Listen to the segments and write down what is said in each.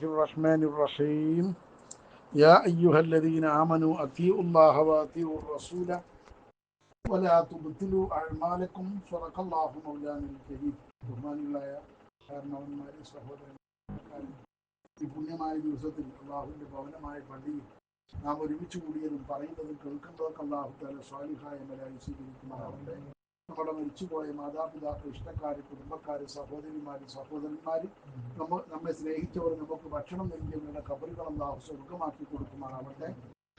الرحمن الرحيم يا أيها الذين آمنوا أطيعوا الله وأطيعوا الرسول ولا تبطلوا أعمالكم صدق الله مولانا الكريم ബഹുമാനികളായ കാരണവന്മാരെ സഹോദരന്മാരെ ഈ പുണ്യമായ ദിവസത്തിൽ അള്ളാഹുവിന്റെ ഭവനമായ പള്ളിയിൽ നാം ഒരുമിച്ച് കൂടിയതും പറയുന്നതും കേൾക്കുന്നതൊക്കെ അള്ളാഹു താല സ്വാലിഹായ മലായി സ്വീകരിക്കുമാറാവട്ടെ നമ്മുടെ മരിച്ചുപോയ മാതാപിതാക്കൾ ഇഷ്ടക്കാര് കുടുംബക്കാര് സഹോദരിമാര് സഹോദരന്മാര് നമ്മ നമ്മെ സ്നേഹിച്ചവർ നമുക്ക് ഭക്ഷണം നൽകിയവരുടെ കബറുകൾ അള്ളാഹു സ്വർഗമാക്കി കൊടുക്കുമാറാവട്ടെ.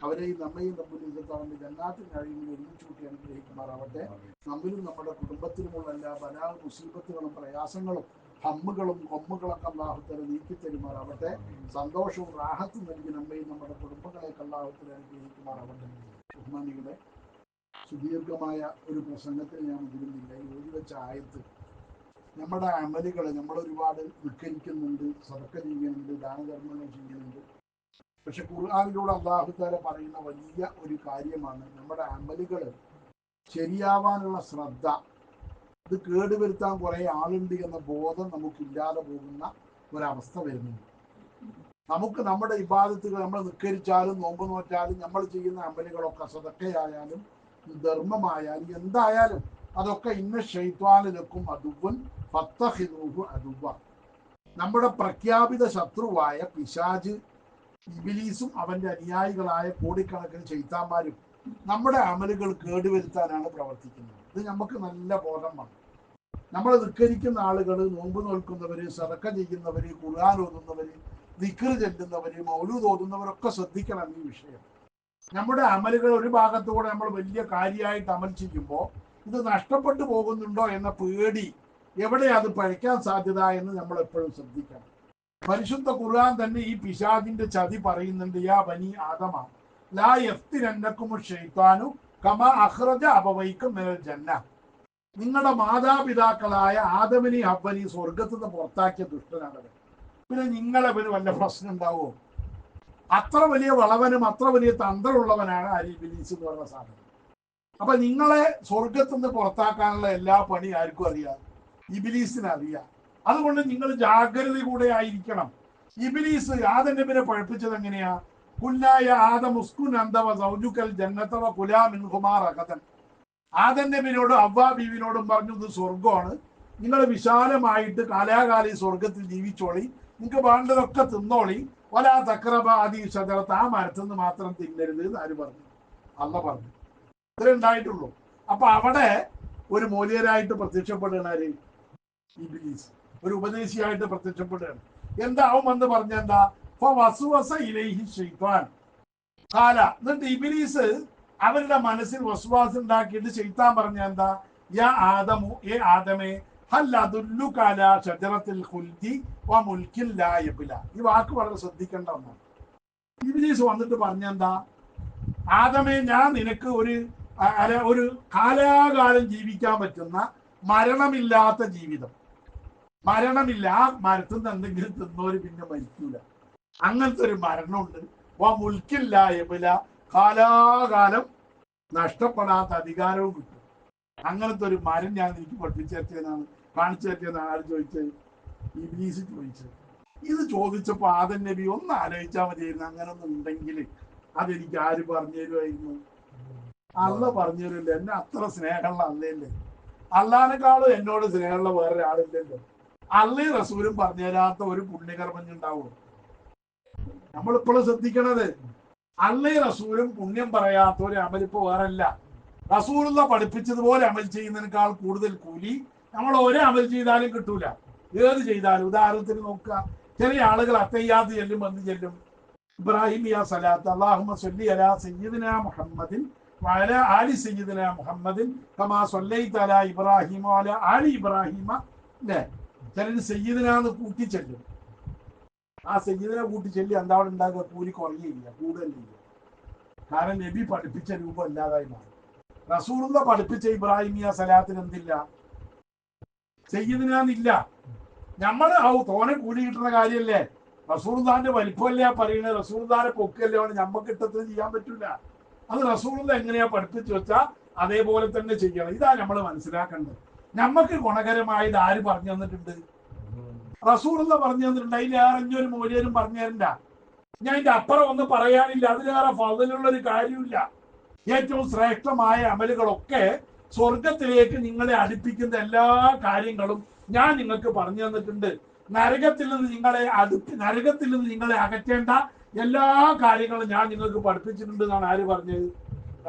അവരെയും നമ്മയും തമ്മിൽ ഇന്നത്തെ ജന്നാത്തിൽ കഴിയുമ്പോൾ ഒരുമിച്ച് കൂട്ടി അനുഗ്രഹിക്കുമാറാവട്ടെ. നമ്മിലും നമ്മുടെ കുടുംബത്തിലുമുള്ള എല്ലാ ബലാ മുസീബത്തുകളും പ്രയാസങ്ങളും ഹമ്മുകളും കൊമ്മുകളൊക്കെ അള്ളാഹുത്തല നീക്കി തരുമാറാവട്ടെ. സന്തോഷവും റാഹത്തും നൽകി നമ്മയും നമ്മുടെ കുടുംബങ്ങളെ കള്ളാഹുത്തല അനുഗ്രഹിക്കുമാറാവട്ടെ. ബഹുമാനികളെ സുദീർഘമായ ഒരു പ്രസംഗത്തിൽ ഞാൻ മുതിരുന്നില്ല എഴുതി വെച്ച ആയത്ത് നമ്മുടെ അമലുകളെ നമ്മൾ ഒരുപാട് വിൽക്കരിക്കുന്നുണ്ട് സതക്ക ചെയ്യുന്നുണ്ട് ദാനധർമ്മങ്ങൾ ചെയ്യുന്നുണ്ട്. പക്ഷെ ഖുർആാനിലൂടെ അള്ളാഹുത്താല പറയുന്ന വലിയ ഒരു കാര്യമാണ് നമ്മുടെ അമലുകൾ ശരിയാവാനുള്ള ശ്രദ്ധ. ഇത് കേടുവരുത്താൻ കുറേ ആളുണ്ട് എന്ന ബോധം നമുക്കില്ലാതെ പോകുന്ന ഒരവസ്ഥ വരുന്നുണ്ട്. നമുക്ക് നമ്മുടെ ഇബാദത്തുകൾ നമ്മൾ നിക്കരിച്ചാലും നോമ്പ് നോറ്റാലും നമ്മൾ ചെയ്യുന്ന അമലുകളൊക്കെ സതക്കയായാലും ധർമ്മമായാലും എന്തായാലും അതൊക്കെ ഇന്ന ഷെയ്ത്വാനിലക്കും അതുവൻ ഫത്തഹിനൂഹു അതുവ നമ്മുടെ പ്രഖ്യാപിത ശത്രുവായ പിശാജ് ഇബിലീസും അവന്റെ അനുയായികളായ കോടിക്കണക്കിന് ചെയ്ത്താന്മാരും നമ്മുടെ അമലുകൾ കേടുവരുത്താനാണ് പ്രവർത്തിക്കുന്നത്. ഇത് നമുക്ക് നല്ല ബോധം വന്നു നമ്മൾ നിൽക്കരിക്കുന്ന ആളുകൾ നോമ്പ് നോൽക്കുന്നവര് സറക്ക ചെയ്യുന്നവര് ഖുർആൻ ഓതുന്നവര് ദിക്കർ ചെല്ലുന്നവര് മൗലു തോന്നുന്നവരൊക്കെ ശ്രദ്ധിക്കണം ഈ വിഷയം. നമ്മുടെ അമലുകൾ ഒരു ഭാഗത്തുകൂടെ നമ്മൾ വലിയ കാര്യമായിട്ട് അമൽ ചെയ്യുമ്പോൾ ഇത് നഷ്ടപ്പെട്ടു പോകുന്നുണ്ടോ എന്ന പേടി എവിടെ അത് പഴിക്കാൻ സാധ്യത എന്ന് നമ്മൾ എപ്പോഴും ശ്രദ്ധിക്കണം. പരിശുദ്ധ ഖുർആൻ തന്നെ ഈ പിശാദിന്റെ ചതി പറയുന്നുണ്ട് യാ ബനി ആദമ ലാ യഫ്തിരന്നക്കും ഷെയ്ത്താനു കമ അഹ്റജ അപവൈക്കും മേൽ ജന്ന. നിങ്ങളുടെ മാതാപിതാക്കളായ ആദമിനി ഹബ്ബനി സ്വർഗത്തിൽ നിന്ന് പുറത്താക്കിയ ദുഷ്ടനാണ് പിന്നെ നിങ്ങളവന് വല്ല പ്രശ്നം ഉണ്ടാവുമോ? അത്ര വലിയ വളവനും അത്ര വലിയ തന്ത്രമുള്ളവനാണ് അരി ബിലീസ് എന്ന് പറഞ്ഞ സാധനം. അപ്പൊ നിങ്ങളെ സ്വർഗത്തിൽ നിന്ന് പുറത്താക്കാനുള്ള എല്ലാ പണി ആർക്കും അറിയാം? ഇബിലീസിന് അറിയാം. അതുകൊണ്ട് നിങ്ങൾ ജാഗ്രത കൂടെ ആയിരിക്കണം. ഇബിലീസ് ആദന്റെ നബിനെ പഴപ്പിച്ചത് എങ്ങനെയാ? കുല്ലായ ആദമുസ്കുൻ അന്തവ സൗജുക്കൽ ജന്നത്തവ കുലാമിൻ കുമാർ അകതൻ ആദന്റെ നബിനോടും അവ്വാ ബീവിനോടും പറഞ്ഞു ഇത് സ്വർഗമാണ് നിങ്ങൾ വിശാലമായിട്ട് കാലാകാലി സ്വർഗത്തിൽ ജീവിച്ചോളി. നിങ്ങൾക്ക് വേണ്ടതൊക്കെ തിന്നോളി. ഒലാ തക്രബ ആദി ഷജറത്ത് ആ മരത്തുനിന്ന് മാത്രം തിന്നരുത് എന്ന് ആര് പറഞ്ഞു? അല്ല പറഞ്ഞു. ഇത്രേ ഉണ്ടായിട്ടുള്ളൂ. അപ്പൊ അവിടെ ഒരു മൂല്യരായിട്ട് പ്രത്യക്ഷപ്പെടുകയാണ് ആര്? ഒരു ഉപദേശിയായിട്ട് പ്രത്യക്ഷപ്പെടുകയാണ്. എന്താവും എന്ന് പറഞ്ഞെന്താ കാല. എന്നിട്ട് ഇബിലീസ് അവരുടെ മനസ്സിൽ വസുവാസ് ഉണ്ടാക്കിയിട്ട് ഷെയ്ത്താൻ പറഞ്ഞ എന്താ? യാ ആദമു ഏ ആദമേ ഈ വാക്ക് വളരെ ശ്രദ്ധിക്കേണ്ട ഒന്നാണ്. ഇബിലീസ് വന്നിട്ട് പറഞ്ഞെന്താ? ആദമേ ഞാൻ നിനക്ക് ഒരു ഒരു കാലാകാലം ജീവിക്കാൻ പറ്റുന്ന മരണമില്ലാത്ത ജീവിതം. മരണമില്ല ആ മരത്തിൽ നിന്ന് എന്തെങ്കിലും തിന്നോര് പിന്നെ മരിക്കൂല. അങ്ങനത്തെ ഒരു മരണമുണ്ട്. വാ മുൽക്കില്ല എബില കാലാകാലം നഷ്ടപ്പെടാത്ത അധികാരവും കിട്ടും. അങ്ങനത്തെ ഒരു മരം ഞാൻ എനിക്ക് പഠിപ്പിച്ചു തരത്തിയെന്നാണ് കാണിച്ചു ആര് ചോദിച്ചത് ഇബ്ലീസ് ചോദിച്ചത് ഇത് ചോദിച്ചപ്പോൾ ആദൻ നബി ഒന്ന് ആലോചിച്ചാൽ മതിയായിരുന്നു. അങ്ങനെ ഒന്നും ഉണ്ടെങ്കിൽ അതെനിക്ക് ആര് പറഞ്ഞു തരുമായിരുന്നു അല്ല പറഞ്ഞു എന്നെ അത്ര സ്നേഹമുള്ള അല്ലയല്ലേ അള്ളാനെക്കാളും എന്നോട് സ്നേഹമുള്ള വേറൊരാളില്ലല്ലോ. അല്ലേ റസൂലും പറഞ്ഞു തരാത്ത ഒരു പുണ്യകർമ്മം ഉണ്ടാവും നമ്മളിപ്പോഴും ശ്രദ്ധിക്കണത് അല്ലേ റസൂലും പുണ്യം പറയാത്ത ഒരു അമലിപ്പോ വേറല്ല. റസൂലുള്ള പഠിപ്പിച്ചതുപോലെ അമൽ ചെയ്യുന്നതിനേക്കാൾ കൂടുതൽ കൂലി നമ്മൾ ഒരേ അമൽ ചെയ്താലും കിട്ടൂല. ഏത് ചെയ്താലും ഉദാഹരണത്തിന് നോക്കുക. ചെറിയ ആളുകൾ അത്തയ്യാത്ത് ചെല്ലും വന്ന് ചെല്ലും. ഇബ്രാഹിം യാ സലാത്ത് അള്ളാഹുമ്മ സല്ലി അലാ സയ്യിദിന മുഹമ്മദിൻ വല ആലി സയ്യിദിന മുഹമ്മദിൻ കമാ സല്ലൈത അലാ ഇബ്രാഹിമ അല ആലി ഇബ്രാഹിമ അല്ലേ ചിലർ സയ്യിദിനാന്ന് കൂട്ടിച്ചെല്ലും ആ സയ്യിദിനെ കൂട്ടിച്ചെല്ലി എന്താ അവിടെ ഉണ്ടാകുക കൂലി കുറയുകയില്ല കൂടുതലില്ല. കാരണം നബി പഠിപ്പിച്ച രൂപം ഇല്ലാതായി മാറി. റസൂലുള്ള പഠിപ്പിച്ച ഇബ്രാഹിമിയ സലാത്തിന് എന്തില്ല? സയ്യിദിനാന്നില്ല നമ്മൾ ഔ തോനെ കൂലി കിട്ടുന്ന കാര്യമല്ലേ റസൂർദാന്റെ വലിപ്പമല്ലേ പറയുന്നത് റസൂർദാന്റെ പൊക്കല്ലേ ആണ് നമ്മക്ക് ഇട്ടത്തിന് ചെയ്യാൻ പറ്റൂല. അത് റസൂർദ എങ്ങനെയാ പഠിപ്പിച്ചു വെച്ചാൽ അതേപോലെ തന്നെ ചെയ്യണം. ഇതാ നമ്മൾ മനസ്സിലാക്കേണ്ടത്. ഞമ്മക്ക് ഗുണകരമായത് ആര് പറഞ്ഞു തന്നിട്ടുണ്ട്? റസൂർദ പറഞ്ഞു തന്നിട്ടുണ്ട്. അതിലേറെ ഇഞ്ഞൊരു മൂല്യരും പറഞ്ഞു തരണ്ട. ഞാൻ ഇതിന്റെ അപ്പുറം ഒന്നും പറയാനില്ല. അതിലേറെ ഫതിലുള്ള ഒരു കാര്യമില്ല ഏറ്റവും ശ്രേഷ്ഠമായ അമലുകളൊക്കെ സ്വർഗത്തിലേക്ക് നിങ്ങളെ അടുപ്പിക്കുന്ന എല്ലാ കാര്യങ്ങളും ഞാൻ നിങ്ങൾക്ക് പറഞ്ഞു തന്നിട്ടുണ്ട്. നരകത്തിൽ നിന്ന് നിങ്ങളെ അടുപ്പി നരകത്തിൽ നിന്ന് നിങ്ങളെ അകറ്റേണ്ട എല്ലാ കാര്യങ്ങളും ഞാൻ നിങ്ങൾക്ക് പഠിപ്പിച്ചിട്ടുണ്ട് എന്നാണ് ആര് പറഞ്ഞത്?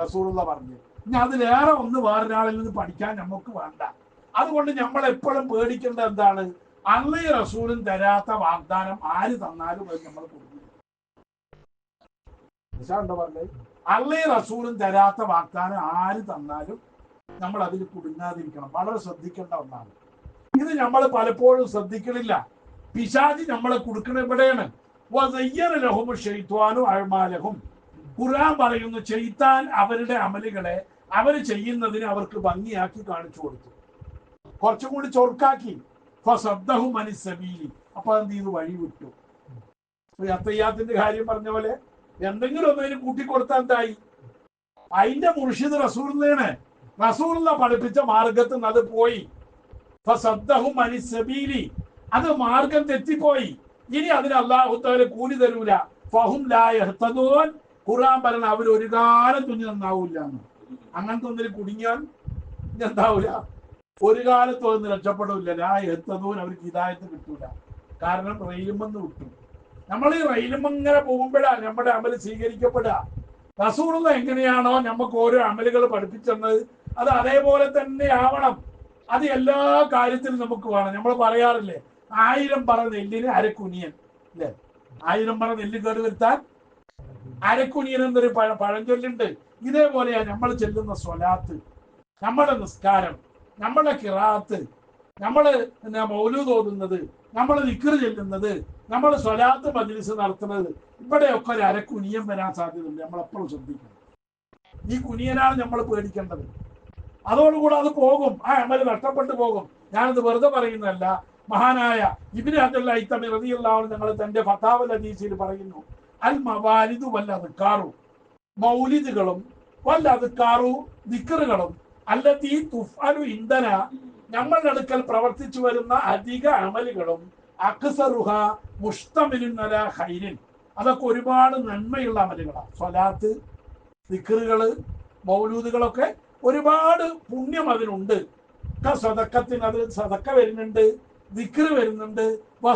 റസൂറുള്ള പറഞ്ഞത്. ഇനി അതിലേറെ ഒന്ന് വേറൊരാളിൽ നിന്ന് പഠിക്കാൻ നമുക്ക് വേണ്ട. അതുകൊണ്ട് നമ്മൾ എപ്പോഴും പേടിക്കേണ്ട എന്താണ്? അള്ളി റസൂലും തരാത്ത വാഗ്ദാനം ആര് തന്നാലും അത് നമ്മൾ കൊടുക്കും. പറഞ്ഞത് അള്ളി റസൂലും തരാത്ത വാഗ്ദാനം ആര് തന്നാലും നമ്മൾ അതിൽ കുടുങ്ങാതിരിക്കണം. വളരെ ശ്രദ്ധിക്കേണ്ട ഒന്നാണ്. ഇത് നമ്മൾ പലപ്പോഴും ശ്രദ്ധിക്കണില്ല പിശാജി നമ്മളെ കൊടുക്കണ ഷെയ്ത്വാനും അഴമാലഹും. ഖുർആൻ പറയുന്നു ചെയ്താൻ അവരുടെ അമലുകളെ അവർ ചെയ്യുന്നതിന് അവർക്ക് ഭംഗിയാക്കി കാണിച്ചു കൊടുത്തു. കുറച്ചും കൂടി ചൊർക്കാക്കി മനിസബീലി അപ്പൊ എന്ത് ചെയ്തു? വഴി വിട്ടു അത്തയ്യാത്തിന്റെ കാര്യം പറഞ്ഞ പോലെ എന്തെങ്കിലും ഒന്നതിന് കൂട്ടിക്കൊടുത്താൽ എന്തായി? അതിന്റെ മുർഷിദ് റസൂറിനാണ് റസൂറിന പഠിപ്പിച്ച മാർഗത്തിൽ നിന്ന് അത് പോയി. മനിസബീലി അത് മാർഗം തെറ്റിപ്പോയി. ഇനി അതിന് അള്ളാഹുത്താൽ കൂലി തരൂല. ഫഹും ലായഹ്തദൂൻ ഖുർആൻ പറഞ്ഞ അവർ ഒരു കാലം തുന്നി നന്നാവൂല അങ്ങനത്തെ ഒന്നിൽ കുടുങ്ങിയാൽ എന്താവൂല? ഒരു കാലത്ത് ഒന്ന് രക്ഷപ്പെടില്ല ലായഹ്തദൂൻ അവർക്ക് ഹിദായത്ത് കിട്ടൂല. കാരണം റെയിലുമെന്ന് വിട്ടു. നമ്മൾ ഈ റെയിലുമങ്ങനെ പോകുമ്പോഴാണ് നമ്മുടെ അമൽ സ്വീകരിക്കപ്പെടുക റസൂറുള്ള എങ്ങനെയാണോ നമുക്ക് ഓരോ അമലുകൾ പഠിപ്പിച്ചെന്നത്. അത് അതേപോലെ തന്നെ ആവണം. അത് എല്ലാ കാര്യത്തിലും നമുക്ക് വേണം. നമ്മൾ പറയാറില്ലേ ആയിരം പറ നെല്ലിന് അരക്കുനിയൻ അല്ലേ? ആയിരം പറ നെല്ല് കേട് വരുത്താൻ അരക്കുനിയൻ എന്നൊരു പഴ പഴഞ്ചൊല്ലുണ്ട് ഇതേപോലെയാ നമ്മൾ ചെല്ലുന്ന സ്വലാത്ത് നമ്മുടെ നിസ്കാരം നമ്മുടെ കിറാത്ത് നമ്മൾ മൗലു ഓതുന്നത് നമ്മൾ നിക്കറ് ചെല്ലുന്നത് നമ്മൾ സ്വലാത്ത് മജ്ലിസ് നടത്തുന്നത് ഇവിടെയൊക്കെ ഒരു അരക്കുനിയൻ വരാൻ സാധ്യതയുണ്ട്. നമ്മൾ എപ്പോഴും ശ്രദ്ധിക്കണം. ഈ കുനിയനാണ് നമ്മൾ പേടിക്കേണ്ടത്. അതോടുകൂടെ അത് പോകും. ആ അമൽ നഷ്ടപ്പെട്ടു പോകും. ഞാനത് വെറുതെ പറയുന്നതല്ല. മഹാനായ ഇബിന് അബ്ദുള്ള ഇത്തമി റതിയുള്ളവൻ ഞങ്ങൾ തന്റെ ഫതാവൽ ഹദീസിൽ പറയുന്നു. അൽ മവാലിദു വല്ല അതുക്കാറു മൗലിദുകളും വല്ല അതുക്കാറു ദിക്കറുകളും അല്ലതീ തുഫാനു ഇന്ധന നമ്മളുടെ അടുക്കൽ പ്രവർത്തിച്ചു വരുന്ന അധിക അമലുകളും അക്സറുഹ മുഷ്ടമിരുന്നല ഹൈരിൻ അതൊക്കെ ഒരുപാട് നന്മയുള്ള അമലുകളാണ്. സ്വലാത്ത് ദിക്കറുകൾ മൗലൂദുകളൊക്കെ ഒരുപാട് പുണ്യം അതിനുണ്ട്. സദക്കത്തിന് അതിൽ സദക്ക വരുന്നുണ്ട് ദിക്ർ വരുന്നുണ്ട്.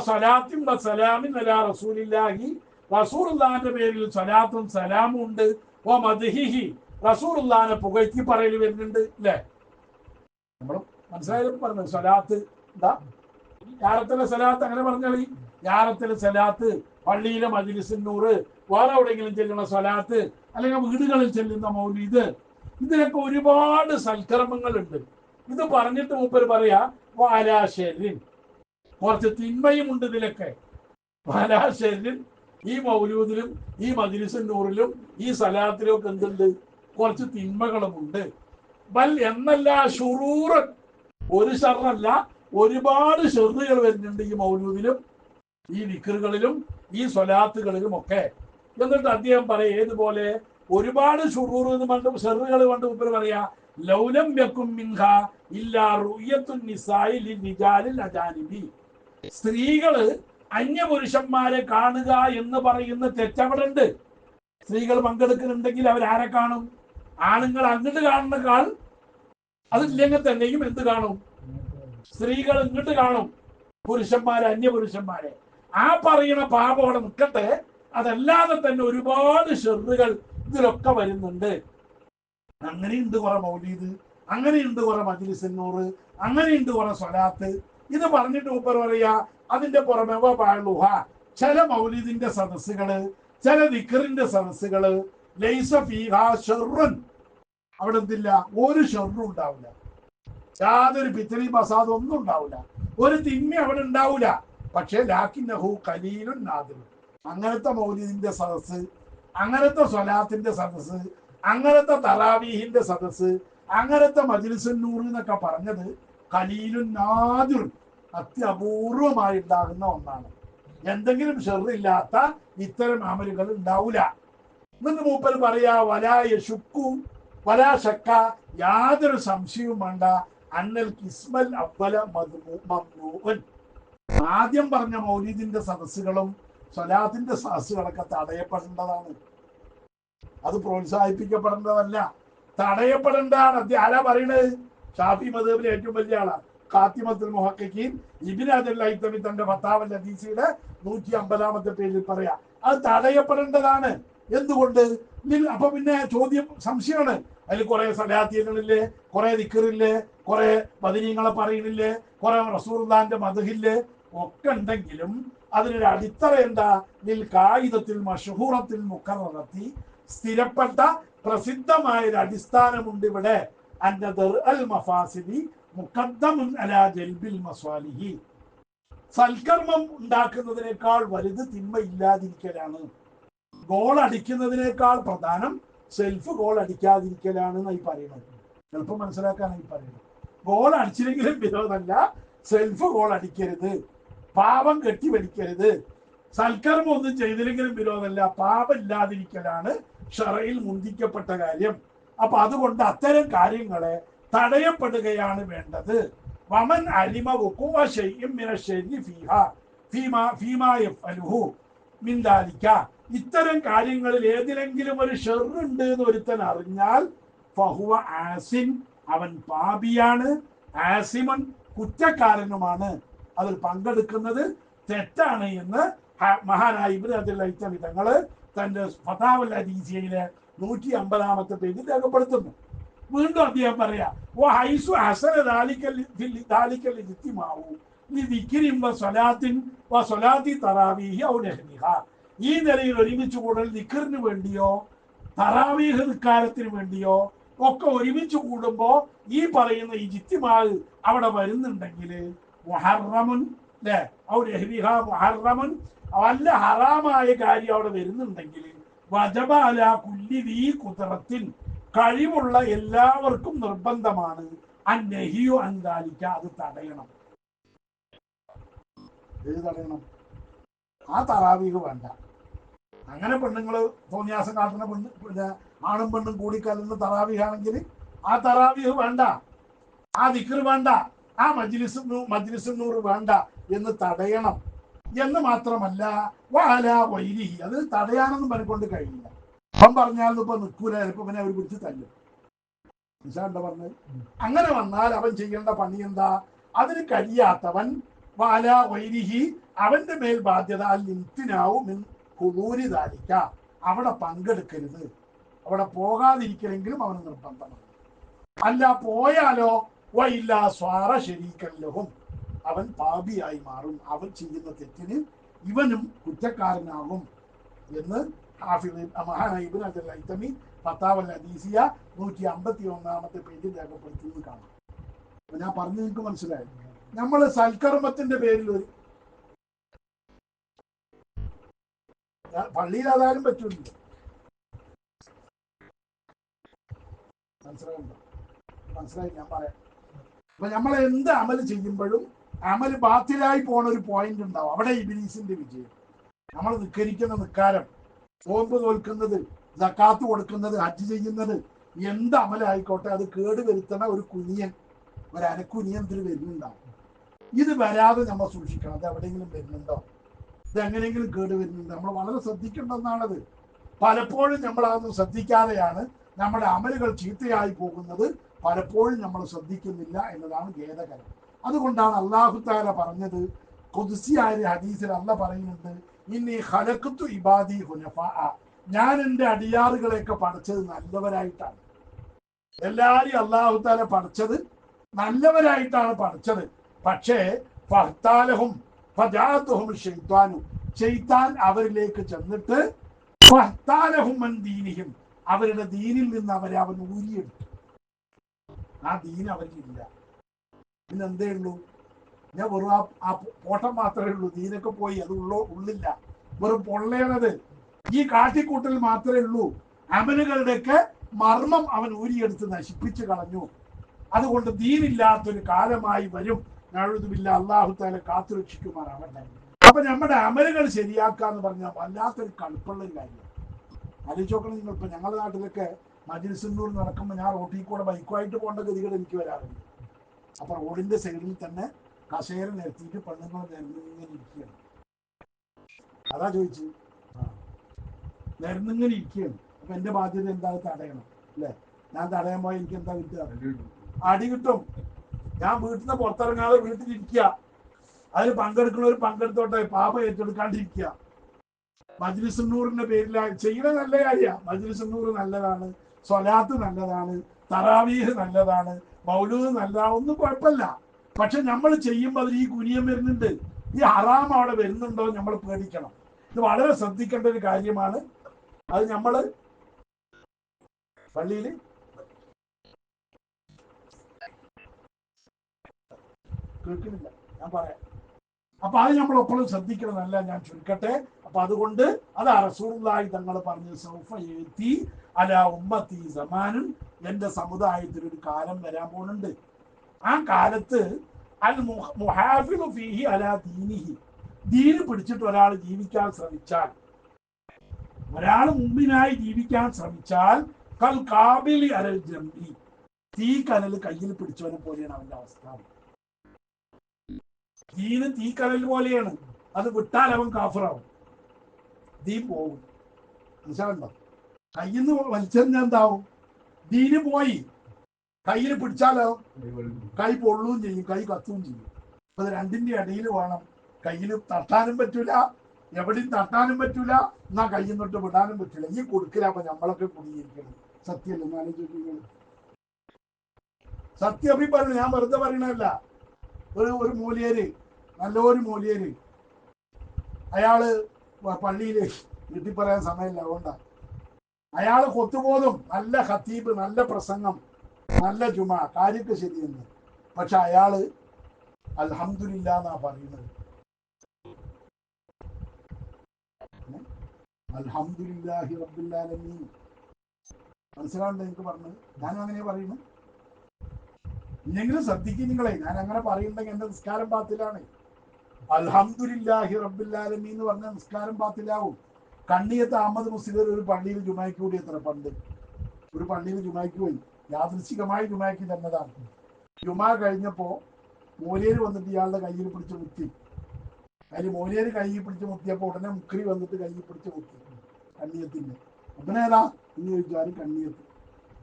സലാത്തിൻ സലാമിൻ അലാ റസൂലില്ലാഹി. റസൂറുല്ലാന്റെ പേരിൽ സലാത്തും സലാമും ഉണ്ട്. ഓ മദ്ഹിഹി. റസൂറുല്ലാനെ പുകഴ്ത്തി പറയൽ വരുന്നുണ്ട് അല്ലേ നമ്മൾ മനസ്സിലായാലും പറഞ്ഞു സലാത്ത് എന്താ? യാറത്തിലെ സലാത്ത് അങ്ങനെ പറഞ്ഞാൽ യാറത്തിലെ സലാത്ത് പള്ളിയിലെ മജിലിസിന്നൂറ് വേറെ എവിടെയെങ്കിലും ചെല്ലുന്ന സലാത്ത് അല്ലെങ്കിൽ വീടുകളിൽ ചെല്ലുന്ന മൗലിദ് ഇതിനൊക്കെ ഒരുപാട് സൽക്കർമ്മങ്ങളുണ്ട്. ഇത് പറഞ്ഞിട്ട് മൂപ്പര് പറയാ വാലാശരിൻ. കുറച്ച് തിന്മയും ഉണ്ട് ഇതിലൊക്കെ. വാലാശരിൻ ഈ മൗലൂദിലും ഈ മജിലിസന്നൂറിലും ഈ സലാത്തിലും ഒക്കെ എന്തുണ്ട്? കുറച്ച് തിന്മകളുമുണ്ട്. ബൽ എന്നല്ല ഷുറൂറ് ഒരു ഷറല്ല ഒരുപാട് ഷെറുകൾ വരുന്നുണ്ട് ഈ മൗലൂദിലും ഈ വിക്കറുകളിലും ഈ സ്വലാത്തുകളിലും ഒക്കെ. എന്നിട്ട് അദ്ദേഹം പറയും ഏതുപോലെ? ഒരുപാട് ഷുറൂർ എന്ന് പണ്ട് ഷെറുകൾ പണ്ട് മുപ്പര് പറയാ ലൗലം വെക്കും മിൻഹ ഇല്ലാ റുയ്യത്തുൻ നിസായി നിജാലിൽ അജാനിബി. സ്ത്രീകൾ അന്യപുരുഷന്മാരെ കാണുക എന്ന് പറയുന്ന തെറ്റവിടെ ഉണ്ട് സ്ത്രീകൾ പങ്കെടുക്കുന്നുണ്ടെങ്കിൽ ആരെ കാണും? ആണുങ്ങൾ അങ്ങോട്ട് കാണുന്ന കാൾ അതില്ലെങ്കിൽ തന്നെയും എന്ത് കാണും? സ്ത്രീകൾ ഇങ്ങോട്ട് കാണും. പുരുഷന്മാരെ അന്യപുരുഷന്മാരെ. ആ പറയുന്ന പാപം അവിടെ നിൽക്കട്ടെ. അതല്ലാതെ തന്നെ ഒരുപാട് ഷെറുകൾ ഇതിലൊക്കെ വരുന്നുണ്ട്. അങ്ങനെയുണ്ട് കുറെ മൗലീദ് അങ്ങനെയുണ്ട് കുറെ മജ്ലിസിന്നൂറ് അങ്ങനെയുണ്ട് കുറെ സ്വലാത്ത്. ഇത് പറഞ്ഞിട്ട് ഉപ്പർ പറയാ അതിന്റെ പുറമെ പാഴുഹ ചില മൗലീദിന്റെ സദസ്സുകൾ ചില ദിക്കറിന്റെ സദസ്സുകൾ ലൈസ അവിടെ എന്തില്ല? ഒരു ഷെറും ഉണ്ടാവില്ല. യാതൊരു പിത്തരി മസാദും ഒന്നും ഉണ്ടാവില്ല. ഒരു തിന്മ അവിടെ ഉണ്ടാവില്ല. പക്ഷെ ലാക്കിന്നഹു കലീലും നാദിലും അങ്ങനത്തെ മൗലീദിന്റെ സദസ്സ് അങ്ങനത്തെ സ്വലാത്തിന്റെ സദസ്സ് അങ്ങനത്തെ തറാവീഹിന്റെ സദസ്സ് അങ്ങനത്തെ മജിലിസുന്നൂർ എന്നൊക്കെ പറഞ്ഞത് കലീലും നാദുർ അത്യപൂർവമായി ഉണ്ടാകുന്ന ഒന്നാണ്. എന്തെങ്കിലും ഷെറില്ലാത്ത ഇത്തരം അമലുകൾ ഉണ്ടാവില്ല എന്നിട്ട് മൂപ്പർ പറയാ വലാ യശുക്കു വലാ ഷക്ക യാതൊരു സംശയവും വേണ്ട. അന്നൽ കിസ്മൽ അവല മംനൂൻ ആദ്യം പറഞ്ഞ മൗലീദിന്റെ സദസ്സുകളും സ്വലാത്തിന്റെ സദസ്സുകളൊക്കെ തടയപ്പെടേണ്ടതാണ്. അത് പ്രോത്സാഹിപ്പിക്കപ്പെടേണ്ടതല്ല. തടയപ്പെടേണ്ടതാണ്. അദ്ദേഹം ആരാ പറയണത്? ഷാഫി മദബിലെ ഏറ്റവും വലിയ ആളാണ് കാത്തിമത്തുൽ മുഹക്കീൻ ഇബിൻ തന്റെ ഭർത്താവ് ഹദീസിയുടെ നൂറ്റി അമ്പതാമത്തെ പേരിൽ പറയാ. അത് തടയപ്പെടേണ്ടതാണ്. എന്തുകൊണ്ട്? അപ്പൊ പിന്നെ ചോദ്യം സംശയമാണ്. അതിൽ കുറെ സലാത്തീനങ്ങളില്ലേ കുറെ ദിക്കറില്ലേ കുറെ പതിനീങ്ങളെ പറയണില്ലേ കുറെ റസൂർദാന്റെ മതഹില്ലേ ഒക്കെ ഉണ്ടെങ്കിലും അതിനൊരു അടിത്തറ എന്താ? നിൽ കായികത്തിൽ മഷഹൂറത്തിൽ മുക്കറത്തി സ്ഥിരപ്പെട്ട പ്രസിദ്ധമായ ഒരു അടിസ്ഥാനമുണ്ട് ഇവിടെ. മഫാസിദി മുഖദ്ദമുൻ അലാ ജൽബിൽ മസ്വാലിഹി. സൽക്കർമ്മം ഉണ്ടാക്കുന്നതിനേക്കാൾ വലുത് തിന്മ ഇല്ലാതിരിക്കലാണ് ഗോൾ അടിക്കുന്നതിനേക്കാൾ പ്രധാനം സെൽഫ് ഗോൾ അടിക്കാതിരിക്കലാണ് എന്നായി പറയുന്നത്. എളുപ്പം മനസ്സിലാക്കാനായി പറയുന്നത്. ഗോൾ അടിച്ചില്ലെങ്കിലും വിരോധമല്ല സെൽഫ് ഗോൾ അടിക്കരുത്. പാപം കെട്ടിവലിക്കരുത്. സൽക്കർമ്മം ഒന്നും ചെയ്തില്ലെങ്കിലും വിരോധമല്ല. പാപം ഇല്ലാതിരിക്കലാണ് ഷറയിൽ മുന്തിക്കപ്പെട്ട കാര്യം. അപ്പൊ അതുകൊണ്ട് അത്തരം കാര്യങ്ങളെ തടയപ്പെടുകയാണ് വേണ്ടത്. വമൻ അലിമ വഖുവ ശൈഇൻ മിന ശരി ഫീഹ. ഫീമാ ഫീമാ യഫ്അലുഹു മിൻ ദാലിക ഇത്തരം കാര്യങ്ങളിൽ ഏതിലെങ്കിലും ഒരു ഷെറുണ്ട് എന്ന് ഒരുത്തൻ അറിഞ്ഞാൽ ഫഹുവ ആസിൻ. അവൻ പാപിയാണ്. ആസിമൻ കുറ്റക്കാരനുമാണ്. അതിൽ പങ്കെടുക്കുന്നത് തെറ്റാണ് എന്ന് മഹാനായ ഇബ്രാഹിം അബ്ദുൽ തങ്ങൾ തന്റെ ഫതാവൽ ഹദീസിയയിലെ നൂറ്റി അമ്പതാമത്തെ പേജിൽ രേഖപ്പെടുത്തുന്നു വീണ്ടും അദ്ദേഹം പറയാ "വ ഹൈസു ഹസന ദാലിക്കൽ ഫിൽ- ദാലിക്കൽ ഇജ്തിമാഉ ലിദിക്രിൻ വസലാത്തിൻ വസലാത്തി തറാവീഹി ഔ നഹ്നിഹ." ഈ നിലയിൽ ഒരുമിച്ച് കൂടൽ നിഖറിന് വേണ്ടിയോ തറാവീഹ് നിക്കാരത്തിന് വേണ്ടിയോ ഒക്കെ ഒരുമിച്ച് കൂടുമ്പോൾ ഈ പറയുന്ന ഈ ജിത്തിമാവ് അവിടെ വരുന്നുണ്ടെങ്കിൽ മുഹറമുൻ അല്ലേ ഔ നഹ്നിഹ മുഹറമുൻ. വല്ല ഹറാമായ കാര്യം അവിടെ വരുന്നുണ്ടെങ്കിൽ വജബാല കുല്ലി ദീ കുതിറത്തിൻ. കഴിവുള്ള എല്ലാവർക്കും നിർബന്ധമാണ്. അന്നഹിയോ അന്താലിക്ക അത് തടയണം. ഏത് തടയണം? ആ തറാവീഹ് വേണ്ട. അങ്ങനെ പെണ്ണുങ്ങൾ തോന്നിയാസം കാട്ടുന്ന പെണ്ണ് പിന്നെ ആണും പെണ്ണും കൂടിക്കലുന്ന തറാവീഹാണെങ്കിൽ ആ തറാവീഹ് വേണ്ട. ആ ദിക്കർ വേണ്ട. ആ മജ്ലിസും മജ്ലിസും നൂറ് വേണ്ട എന്ന് തടയണം. എന്ന് മാത്രമല്ല വാല വൈരി അത് തടയാനൊന്നും പറഞ്ഞുകൊണ്ട് കഴിയില്ല അപ്പം പറഞ്ഞാൽ ഇപ്പൊ നിൽക്കൂല ചിലപ്പോ പിന്നെ അവർ പിടിച്ച് തല്ലും. മനസ്സിലാണ്ട പറഞ്ഞത്? അങ്ങനെ വന്നാൽ അവൻ ചെയ്യേണ്ട പണി എന്താ? അതിന് കഴിയാത്തവൻ വാല വൈരിഹി അവന്റെ മേൽ ബാധ്യത ലിംത്തിനാവും കുതൂരി ദാലിക്ക അവിടെ പങ്കെടുക്കരുത്. അവിടെ പോകാതിരിക്കലെങ്കിലും അവന് നിർബന്ധമാണ്. അല്ല പോയാലോ? സ്വാറ ശരീക്കല്ലഹും അവൻ പാപിയായി മാറും. അവൻ ചെയ്യുന്ന തെറ്റിന് ഇവനും കുറ്റക്കാരനാകും എന്ന് ഹാഫിദ് ഫത്താവൽ ഹദീസിയ നൂറ്റി അമ്പത്തി ഒന്നാമത്തെ പേജിൽ രേഖപ്പെടുത്തുന്നത് കാണാം. അപ്പൊ ഞാൻ പറഞ്ഞു നിങ്ങൾക്ക് മനസ്സിലായി? നമ്മൾ സൽക്കർമ്മത്തിന്റെ പേരിൽ ഒരു പള്ളിയിൽ അതാരും പറ്റൂല മനസ്സിലാവുണ്ടോ മനസ്സിലായി ഞാൻ പറയാം. അപ്പൊ നമ്മൾ എന്ത് അമൽ ചെയ്യുമ്പോഴും അമൽ ബാത്തിലായി പോണ ഒരു പോയിന്റ് ഉണ്ടാവും. അവിടെ ഇബിലീസിന്റെ വിജയം. നമ്മൾ നിക്കരിക്കുന്ന നിക്കാരം ഓമ്പ് തോൽക്കുന്നത് ജക്കാത്ത് കൊടുക്കുന്നത് ഹജ്ജ് ചെയ്യുന്നത് എന്ത് അമലായിക്കോട്ടെ അത് കേട് വരുത്തണ ഒരു കുനിയൻ ഒരു അനക്കുനിയന്ത്രി വരുന്നുണ്ടാവും. ഇത് വരാതെ നമ്മൾ സൂക്ഷിക്കണം. അത് എവിടെയെങ്കിലും വരുന്നുണ്ടോ? ഇത് എങ്ങനെയെങ്കിലും കേട് വരുന്നുണ്ട്? നമ്മൾ വളരെ ശ്രദ്ധിക്കേണ്ടെന്നാണത് പലപ്പോഴും നമ്മൾ അതൊന്നും ശ്രദ്ധിക്കാതെയാണ് നമ്മുടെ അമലുകൾ ചീത്തയായി പോകുന്നത്. പലപ്പോഴും നമ്മൾ ശ്രദ്ധിക്കുന്നില്ല എന്നതാണ് ഖേദകരം. അതുകൊണ്ടാണ് അള്ളാഹു താല പറഞ്ഞത് കൊതുസിയായ ഹദീസിൽ അല്ല പറയുന്നുണ്ട് ഇനി ഹലക്കത്തു ഇബാദി ഹുനഫ. ഞാൻ എന്റെ അടിയാറുകളെയൊക്കെ പഠിച്ചത് നല്ലവരായിട്ടാണ്. എല്ലാരെയും അള്ളാഹു താല പഠിച്ചത് നല്ലവരായിട്ടാണ് പഠിച്ചത് പക്ഷേ ഫഹ്താലഹും ഫജാത്തുഹും ഷെയ്ത്താനും ഷെയ്ത്താൻ അവരിലേക്ക് ചെന്നിട്ട് ഫഹ്താലഹും ദീനിഹിം അവരുടെ ദീനിൽ നിന്ന് അവരെ അവൻ ഊരിയെടുത്തു. ആ ദീൻ അവർക്കില്ല പിന്നെ എന്തേ ഉള്ളൂ? ഞാൻ വെറും ആ ആ പോട്ടം മാത്രമേ ഉള്ളൂ. ദീനൊക്കെ പോയി അത് ഉള്ളോ ഉള്ളില്ല. വെറും പൊള്ളേണത് ഈ കാട്ടിക്കൂട്ടൽ മാത്രമേ ഉള്ളൂ. അമലുകളുടെയൊക്കെ മർമ്മം അവൻ ഊരിയെടുത്ത് നശിപ്പിച്ചു കളഞ്ഞു. അതുകൊണ്ട് ദീനില്ലാത്തൊരു കാലമായി വരും. നഴുതുമില്ല അള്ളാഹു താല കാത്തുരക്ഷിക്കുമാറാവട്ടെ അപ്പൊ നമ്മുടെ അമലുകൾ ശരിയാക്കാന്ന് പറഞ്ഞാൽ വല്ലാത്തൊരു കടുപ്പുള്ള കാര്യം. ആലോചിച്ചോക്കണം നിങ്ങൾ ഇപ്പൊ ഞങ്ങളുടെ നാട്ടിലൊക്കെ മജിൽസിന്നൂർ നടക്കുമ്പോൾ ഞാൻ റോട്ടിൽ കൂടെ ബൈക്കുമായിട്ട് പോകേണ്ട ഗതികൾ എനിക്ക് വരാറുണ്ട്. അപ്പൊ റോഡിന്റെ സൈഡിൽ തന്നെ കസേര നിരത്തിയിട്ട് പെണ്ണുങ്ങൾ നിരന്നിങ്ങനെ ഇരിക്കുകയാണ്. അതാ ചോദിച്ചു നിരന്നിങ്ങനെ ഇരിക്കുകയാണ്. അപ്പൊ എന്റെ ബാധ്യത എന്താ? തടയണം അല്ലേ? ഞാൻ തടയാൻ പോയാൽ എനിക്ക് എന്താ കിട്ടുക? അടി കിട്ടും. ഞാൻ വീട്ടിൽ നിന്ന് പുറത്തിറങ്ങാതെ വീട്ടിലിരിക്കുക അതിൽ പങ്കെടുക്കുന്നവർ പങ്കെടുത്തോട്ടെ പാപം ഏറ്റെടുക്കാണ്ടിരിക്കുക. മജ്ലിസുന്നൂറിന്റെ പേരിലാണ് ചെയ്യുന്ന നല്ല കാര്യമാണ്. മജ്ലിസുന്നൂർ നല്ലതാണ്. സ്വലാത്ത് നല്ലതാണ്. തറാവീഹ് നല്ലതാണ്. മൗലൂദ് നല്ലതാണ് ഒന്നും കുഴപ്പമില്ല. പക്ഷെ നമ്മൾ ചെയ്യുമ്പോൾ അതിൽ ഈ കുനിയം വരുന്നുണ്ട്. ഈ ഹറാം അവിടെ വരുന്നുണ്ടോ നമ്മൾ പേടിക്കണം. ഇത് വളരെ ശ്രദ്ധിക്കേണ്ട ഒരു കാര്യമാണ്. അത് നമ്മൾ പള്ളിയിൽ കേൾക്കുന്നില്ല. ഞാൻ പറയാം. അപ്പൊ അത് നമ്മൾ എപ്പോഴും ശ്രദ്ധിക്കണമെന്നല്ല ഞാൻ ചുരുക്കട്ടെ. അപ്പൊ അതുകൊണ്ട് അതാ റസൂറുള്ളായി തങ്ങൾ പറഞ്ഞ സൗഫ എഴുത്തി അല ഉമ്മത്തി സമാനും എന്റെ സമുദായത്തിൽ ഒരു കാലം വരാൻ പോകുന്നുണ്ട്. ആ കാലത്ത് അൽ മുഹാഫിലു ഫീഹി ദീനിഹി. ദീന് പിടിച്ചിട്ട് ഒരാൾ ജീവിക്കാൻ ശ്രമിച്ചാൽ ഒരാൾ മുമ്പിനായി ജീവിക്കാൻ ശ്രമിച്ചാൽ കൽ കാബിലി അരൽ ജംബി തീ കനൽ കയ്യിൽ പിടിച്ചവനെ പോലെയാണ് അവന്റെ അവസ്ഥ. ദീന് കടൽ പോലെയാണ്. അത് വിട്ടാൽ അവൻ കാഫറാവും. ദീൻ പോകും മനസ്സിലാണ്ടോ കയ്യിൽ നിന്ന് വലിച്ചെറിഞ്ഞാൽ എന്താവും? ദീന് പോയി. കയ്യിൽ പിടിച്ചാലോ? കൈ പൊള്ളുകയും ചെയ്യും. കൈ കത്തുകയും ചെയ്യും. അപ്പൊ രണ്ടിന്റെ ഇടയിൽ വേണം. കയ്യിൽ തട്ടാനും പറ്റൂല. എവിടെയും തട്ടാനും പറ്റൂല. എന്നാ കയ്യിൽ നിന്നിട്ട് വിടാനും പറ്റൂല. ഈ കൊടുക്കില്ല അപ്പൊ നമ്മളൊക്കെ കുടുങ്ങിയിരിക്കണം. സത്യമല്ല എന്നാലും ചോദിക്കുന്നത് സത്യം അഭിപ്രായം ഞാൻ വെറുതെ പറയണല്ല ഒരു ഒരു മൂലിയര് നല്ലൊരു മൂലിയര് അയാൾ പള്ളിയിൽ വീട്ടിൽ പറയാൻ സമയമില്ല അതുകൊണ്ടാ. അയാൾ കൊത്തുപോലും നല്ല ഖത്തീബ് നല്ല പ്രസംഗം നല്ല ജുമ കാര്യത്തെ ശരിയെന്ന്. പക്ഷെ അയാൾ അൽഹംദുലില്ല എന്നാ പറയുന്നത്. അൽഹംദുലില്ലാഹി റബ്ബുല്ലാലമീൻ മനസ്സിലാണ്ട് എനിക്ക് പറഞ്ഞത്? ഞാനും അങ്ങനെ പറയുന്നു ഇല്ലെങ്കിലും ശ്രദ്ധിക്കും നിങ്ങളെ. ഞാൻ അങ്ങനെ പറയുന്നുണ്ടെങ്കിൽ എന്റെ നിസ്കാരം പാത്തിലാണ് അൽഹംദുലില്ലാഹി റബ്ബുല്ലാലമി എന്ന് പറഞ്ഞ നിസ്കാരം പാത്തിലാവും കണ്ണിയത്ത് അഹമ്മദ് മുസ്ലിർ ഒരു പള്ളിയിൽ ജുമാക്കി കൂടി എത്ര പണ്ട്. ഒരു പള്ളിയിൽ ജുമാക്കി പോയി. യാദൃശികമായി ജുമാക്കി തന്നതാണ്. ജുമാ കഴിഞ്ഞപ്പോ മോലേർ വന്നിട്ട് ഇയാളുടെ കയ്യിൽ പിടിച്ച് മുത്തി അതിൽ മോലേർ കയ്യിൽ പിടിച്ച് മുത്തിയപ്പോ ഉടനെ മുക്രി വന്നിട്ട് കയ്യിൽ പിടിച്ച് മുത്തി കണ്ണിയത്തിന്റെ അപ്പനേതാ എന്ന് ചോദിച്ചാൽ കണ്ണിയത്ത്?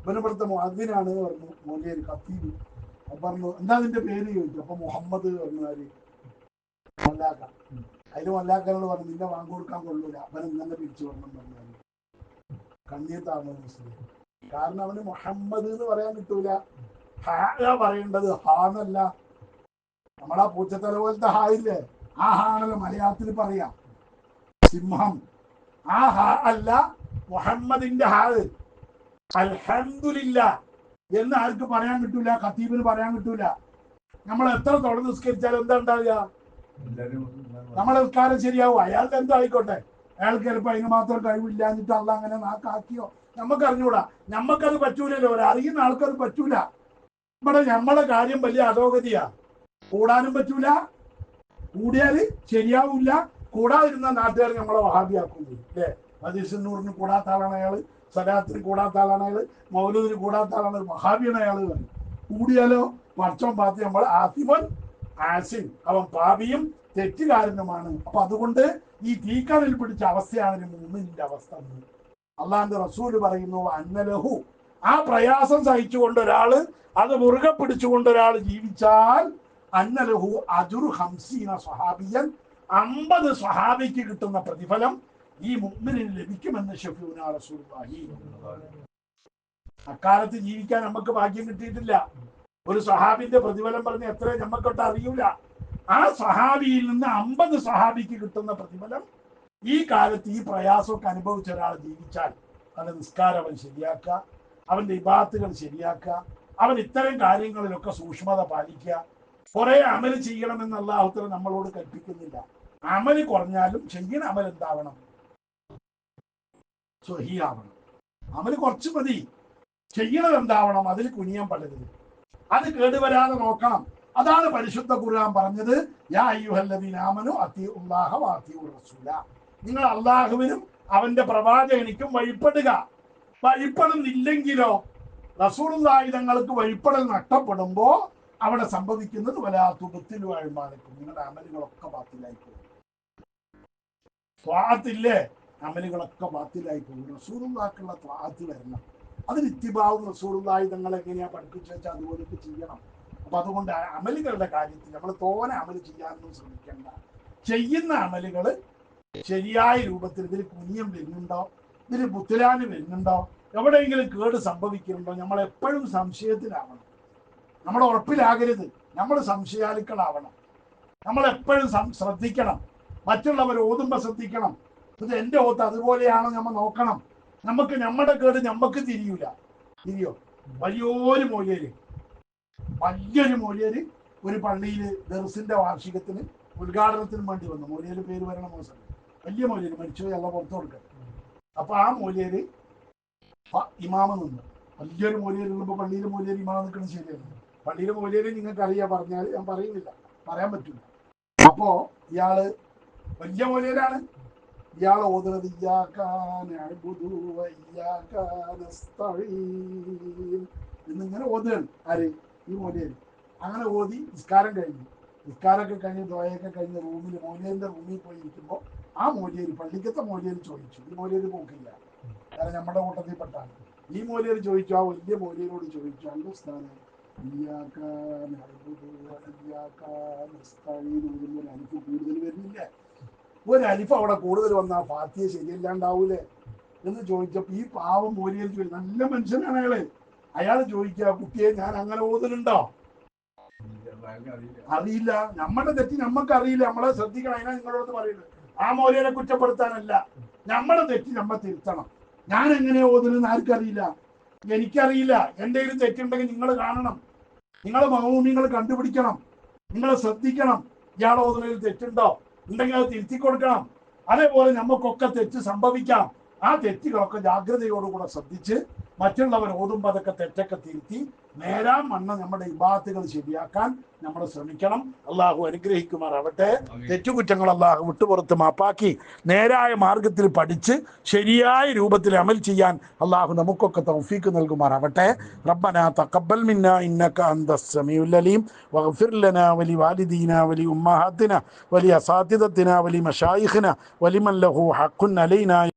ഇവന് ഇവിടുത്തെ അതിനാണ് പറഞ്ഞു. മോലേര് അപ്പൊ പറഞ്ഞു എന്താ നിന്റെ പേര്? ചോദിച്ചു. അപ്പൊ മുഹമ്മദ് പറഞ്ഞാൽ മല്ലാക്ക. അതിന് മല്ലാക്കനോട് പറഞ്ഞു നിന്നെ വാങ്ങി കൊടുക്കാൻ കൊള്ളൂല. അവൻ ഇന്നെ പിരിച്ചു വരണം പറഞ്ഞാൽ കണ്ണിയത്താണ് മുസ്ലിം? കാരണം അവന് മുഹമ്മദ് എന്ന് പറയാൻ കിട്ടൂല ഹാ പറയേണ്ടത്? ഹാന്നല്ല നമ്മളാ പൂച്ചത്തല പോലത്തെ ഹാ ഇല്ലേ? ആ ഹാണല്ലോ മലയാളത്തിൽ പറയാം. സിംഹം. ആ ഹാ അല്ല മുഹമ്മദിന്റെ ഹാ. അൽഹംദുലില്ല എന്ന് ആർക്കും പറയാൻ കിട്ടൂല ഖത്തീബിന് പറയാൻ കിട്ടൂല. നമ്മൾ എത്ര തുടർന്ന് നിസ്കരിച്ചാലും എന്താ ഉണ്ടാവുക? നമ്മളെ നിസ്കാരം ശരിയാവും. അയാൾക്ക് എന്തോ ആയിക്കോട്ടെ. അയാൾക്ക് ചിലപ്പോൾ അതിന് മാത്രം കഴിവില്ലാഞ്ഞിട്ട് അല്ല അങ്ങനെ നാക്കാക്കിയോ? നമുക്ക് അറിഞ്ഞൂടാ. നമ്മക്കത് പറ്റൂലല്ലോ. അറിയുന്ന ആൾക്കത് പറ്റൂല. ഇവിടെ നമ്മളെ കാര്യം വലിയ അധോഗതിയാ. കൂടാനും പറ്റൂല. കൂടിയാൽ ശരിയാവൂല. കൂടാതിരുന്ന നാട്ടുകാർ നമ്മളെ വഹാബിയാക്കുന്നു അല്ലേ മദീസന്നൂറിന് കൂടാത്ത ആളാണ് അയാൾ. സലാത്തിന് കൂടാത്ത ആളാണ് അയാൾ മൗലൂദിന് കൂടാത്ത ആളാണ് മഹാബിയാണ് പറയും. കൂടിയാലോ? വർഷം പാത്തി നമ്മൾ ആസിമൻ ആസിൻ. അവൻ പാപിയും തെറ്റുകാരനുമാണ്. അപ്പൊ അതുകൊണ്ട് ഈ തീക്കടൽ പിടിച്ച അവസ്ഥയാണ് മൂന്നിന്റെ അവസ്ഥ അള്ളാന്റെ റസൂൽ പറയുന്നു അന്നലഹു ആ പ്രയാസം സഹിച്ചുകൊണ്ട് ഒരാൾ അത് മുറുകെ പിടിച്ചുകൊണ്ട് ഒരാൾ ജീവിച്ചാൽ അന്നലഹു അജുർ ഹംസീന സ്വഹാബിയൻ. അമ്പത് സ്വഹാബിക്ക് കിട്ടുന്ന പ്രതിഫലം ഈ മുമ്മിനിന് ലഭിക്കുമെന്ന് ഷഫീന റസൂലുള്ളാഹി അക്കാലത്ത് ജീവിക്കാൻ നമുക്ക് ഭാഗ്യം കിട്ടിയിട്ടില്ല. ഒരു സഹാബിന്റെ പ്രതിഫലം പറഞ്ഞ് എത്ര നമുക്കൊട്ട് അറിയൂല. ആ സഹാബിയിൽ നിന്ന് അമ്പത് സഹാബിക്ക് കിട്ടുന്ന പ്രതിഫലം ഈ കാലത്ത് ഈ പ്രയാസമൊക്കെ അനുഭവിച്ച ഒരാൾ ജീവിച്ചാൽ അവന്റെ നിസ്കാരം അവൻ ശരിയാക്കുക അവന്റെ ഇബാത്തുകൾ ശരിയാക്കുക അവൻ ഇത്തരം കാര്യങ്ങളിലൊക്കെ സൂക്ഷ്മത പാലിക്കുക. കുറെ അമൽ ചെയ്യണമെന്ന് അള്ളാഹുത്തല നമ്മളോട് കൽപ്പിക്കുന്നില്ല. അമൽ കുറഞ്ഞാലും ചെയ്യണ അമൽ എന്താവണം? സ്വഹിയാവണം. അമൽ കുറച്ച് മതി. ചെയ്യണത് എന്താവണം അതിൽ കുനിയാൻ പറ്റരുത്. അത് കേടുവരാതെ നോക്കണം. അതാണ് പരിശുദ്ധ ഖുർആൻ പറഞ്ഞത് യാ റസൂല. നിങ്ങൾ അള്ളാഹുവിനും അവന്റെ പ്രവാചകനിക്കും വഴിപ്പെടുക. വഴിപ്പെടുന്നില്ലെങ്കിലോ റസൂലുള്ളാഹി തങ്ങൾക്ക് വഴിപ്പെടൽ നഷ്ടപ്പെടുമ്പോ അവിടെ സംഭവിക്കുന്നത് വലാ തുബത്തിലു അഴിമാലക്കും നിങ്ങളുടെ അമലുകളൊക്കെ ബാത്തിലായി പോകും ത്വാത്തില്ലേ? അമലുകളൊക്കെ ബാത്തിലായി പോകും റസൂറുള്ളാക്കുള്ള ത്വാത്ത് വരണം. അതിന് ഇത്തിബാവും റസൂറുള്ളായി തങ്ങൾ എങ്ങനെയാ പഠിപ്പിച്ചു വെച്ചാൽ അതുപോലൊക്കെ ചെയ്യണം. അപ്പൊ അതുകൊണ്ട് അമലുകളുടെ കാര്യത്തിൽ നമ്മൾ തോനെ അമൽ ചെയ്യാനൊന്നും ശ്രമിക്കണ്ട. ചെയ്യുന്ന അമലുകൾ ശരിയായ രൂപത്തിൽ ഇതിൽ കുനിയം വരുന്നുണ്ടോ? ഇതിൽ ബുത്തലാന് വരുന്നുണ്ടോ? എവിടെയെങ്കിലും കേട് സംഭവിക്കുന്നുണ്ടോ? നമ്മൾ എപ്പോഴും സംശയത്തിലാവണം. നമ്മൾ ഉറപ്പിലാകരുത്. നമ്മൾ സംശയാലുക്കളാവണം നമ്മൾ എപ്പോഴും ശ്രദ്ധിക്കണം. മറ്റുള്ളവർ ഓതുമ്പോൾ ശ്രദ്ധിക്കണം. ഇത് എന്റെ ഓത്ത് അതുപോലെയാണോ നമ്മൾ നോക്കണം. നമുക്ക് നമ്മുടെ കേട് നമുക്ക് തിരിയൂല. തിരിയോ? വലിയൊരു മൊഴിയര് വലിയൊരു മൊഴിയര് ഒരു പള്ളിയിൽ ദർസിന്റെ വാർഷികത്തിന് ഉദ്ഘാടനത്തിന് വേണ്ടി വന്നു. മൊഴിയര് പേര് വരണ മോശം വലിയ മൊഴിയര് മരിച്ചു അല്ല പുറത്തു കൊടുക്കുക അപ്പൊ ആ മൊഴിയര് ഇമാമ നിന്ന്. വലിയൊരു മൊഴിയര് ഉള്ളപ്പോ പള്ളിയിലെ മൊഴിയര് ഇമാമ നിൽക്കുന്നത് ശരിയാണ് പള്ളിയിലെ മൊഴിയര് നിങ്ങൾക്ക് അറിയാം പറഞ്ഞാൽ ഞാൻ പറയുന്നില്ല. പറയാൻ പറ്റില്ല അപ്പോ ഇയാൾ വലിയ മൊഴിയരാണ് ഇയാൾ ഓതുന്നത് എന്നിങ്ങനെ ഓതുകയാണ്. ആര്? ഈ മോലിയര് അങ്ങനെ ഓതി നിസ്കാരം കഴിഞ്ഞു. നിസ്കാരമൊക്കെ കഴിഞ്ഞ് ദോയൊക്കെ കഴിഞ്ഞ് റൂമിൽ മോലിയന്റെ റൂമിൽ പോയി ഇരിക്കുമ്പോൾ ആ മോലിയേര് പള്ളിക്കത്തെ മോലിയേര് ചോദിച്ചു. ഈ മോലിയേര് പോക്കില്ല കാരണം നമ്മുടെ കൂട്ടത്തിൽ പെട്ടാണ് ഈ മോലിയേര് ചോദിച്ചു ആ വലിയ മോലിയരോട് ചോദിച്ചു അല്ല സ്ഥാനം ഇയ്യാക്കാൻ അഅ്ബുദു വ ഇയ്യാക നസ്തഈൻ ഓതുമ്പോൾ എനിക്ക് കൂടുതൽ വരുന്നില്ല. ഒരു അലിഫ് അവിടെ കൂടുതൽ വന്ന ഫാത്തിയെ ശരിയല്ലാണ്ടാവൂലേ? എന്ന് ചോദിച്ചപ്പോ ഈ പാവം മൂലിയിൽ ചോദിച്ചു നല്ല മനുഷ്യനാണ് അയാൾ. അയാൾ ചോദിക്കുക കുട്ടിയെ ഞാൻ അങ്ങനെ ഓതലുണ്ടോ അറിയില്ല. നമ്മുടെ തെറ്റ് നമ്മക്ക് അറിയില്ല നമ്മളെ ശ്രദ്ധിക്കണം. അതിനാ നിങ്ങളോട് പറയുന്നത്. ആ മോലിയെ കുറ്റപ്പെടുത്താനല്ല. നമ്മുടെ തെറ്റ് നമ്മ തിരുത്തണം. ഞാൻ എങ്ങനെ ഓതുന്നെന്ന് ആർക്കറിയില്ല. എനിക്കറിയില്ല. എന്തെങ്കിലും തെറ്റുണ്ടെങ്കിൽ നിങ്ങൾ കാണണം. നിങ്ങളെ മഹൂമിങ്ങൾ കണ്ടുപിടിക്കണം. നിങ്ങളെ ശ്രദ്ധിക്കണം. ഇയാൾ ഓതുന്നതിൽ തെറ്റുണ്ടോ? ഉണ്ടെങ്കിൽ അത് തിരുത്തി കൊടുക്കണം അതേപോലെ നമുക്കൊക്കെ തെറ്റ് സംഭവിക്കാം. ആ തെറ്റുകളൊക്കെ ജാഗ്രതയോടുകൂടെ ശ്രദ്ധിച്ച് മറ്റുള്ളവർ ഓതുമ്പോൾ അതൊക്കെ തെറ്റൊക്കെ തിരുത്തി നേരാൻ വണ്ണം നമ്മുടെ ഇബാത്തുകൾ ശരിയാക്കാൻ നമ്മൾ ശ്രമിക്കണം. അള്ളാഹു അനുഗ്രഹിക്കുമാറാവട്ടെ. തെറ്റുകുറ്റങ്ങൾ അള്ളാഹു വിട്ടുപുറത്ത് മാപ്പാക്കി നേരായ മാർഗത്തിൽ പഠിച്ച് ശരിയായ രൂപത്തിൽ അമൽ ചെയ്യാൻ അള്ളാഹു നമുക്കൊക്കെ തൗഫീക്ക് നൽകുമാറാവട്ടെ. റബ്ബന തഖബ്ബൽ മിന്ന ഇന്നക അന്ത സമീഉൽ അലീം. വഗ്ഫിർ ലനാ വലി വാലിദീന വലി ഉമ്മഹാത്തിന വലി അസാതിദത്തിന വലി മശായിഖിന വലിമല്ലഹു ലഹു ഹഖുൻ അലൈന